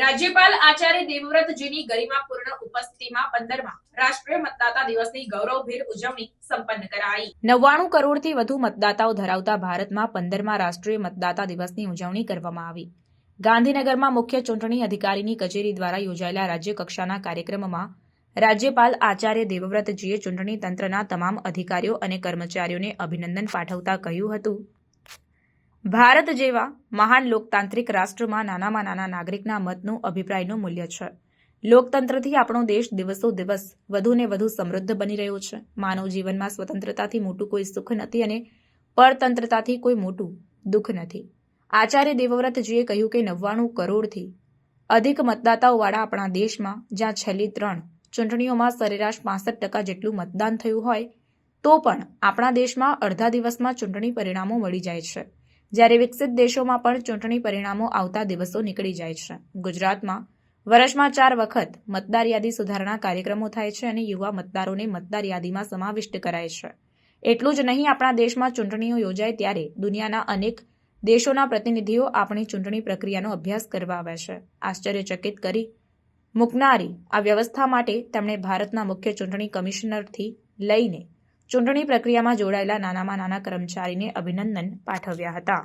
રાજ્યપાલ આચાર્ય દેવવ્રતજીની ગરિમાપૂર્ણ ઉપસ્થિતિમાં પંદરમાં રાષ્ટ્રીય મતદાતા દિવસની ગૌરવભેર ઉજવણી સંપન્ન કરાઈ. નવ્વાણું કરોડથી વધુ મતદાતાઓ ધરાવતા ભારતમાં પંદરમાં રાષ્ટ્રીય મતદાતા દિવસની ઉજવણી કરવામાં આવી. ગાંધીનગરમાં મુખ્ય ચૂંટણી અધિકારીની કચેરી દ્વારા યોજાયેલા રાજ્ય કક્ષાના કાર્યક્રમમાં રાજ્યપાલ આચાર્ય દેવવ્રતજીએ ચૂંટણી તંત્રના તમામ અધિકારીઓ અને કર્મચારીઓને અભિનંદન પાઠવતા કહ્યું હતું. ભારત જેવા મહાન લોકતાંત્રિક રાષ્ટ્રમાં નાનામાં નાના નાગરિકના મતનું અભિપ્રાયનું મૂલ્ય છે. લોકતંત્રથી આપણો દેશ દિવસો દિવસ વધુને વધુ સમૃદ્ધ બની રહ્યો છે. માનવ જીવનમાં સ્વતંત્રતાથી મોટું કોઈ સુખ નથી અને પરતંત્રતાથી કોઈ મોટું દુઃખ નથી. આચાર્ય દેવવ્રતજીએ કહ્યું કે નવ્વાણું કરોડથી અધિક મતદાતાઓવાળા આપણા દેશમાં જ્યાં છેલ્લી ત્રણ ચૂંટણીઓમાં સરેરાશ પાસઠ ટકા જેટલું મતદાન થયું હોય, તો પણ આપણા દેશમાં અડધા દિવસમાં ચૂંટણી પરિણામો મળી જાય છે. જ્યારે વિકસિત દેશોમાં પણ ચૂંટણી પરિણામો આવતા દિવસો નીકળી જાય છે. ગુજરાતમાં વર્ષમાં ચાર વખત મતદાર યાદી સુધારણા કાર્યક્રમો થાય છે અને યુવા મતદારોને મતદાર યાદીમાં સમાવિષ્ટ કરાય છે. એટલું જ નહીં, આપણા દેશમાં ચૂંટણીઓ યોજાય ત્યારે દુનિયાના અનેક દેશોના પ્રતિનિધિઓ આપણી ચૂંટણી પ્રક્રિયાનો અભ્યાસ કરવા આવે છે. આશ્ચર્યચકિત કરી મૂકનારી આ વ્યવસ્થા માટે તેમણે ભારતના મુખ્ય ચૂંટણી કમિશનરથી લઈને ચૂંટણી પ્રક્રિયામાં જોડાયેલા નાનામાં નાના કર્મચારીને અભિનંદન પાઠવ્યા હતા.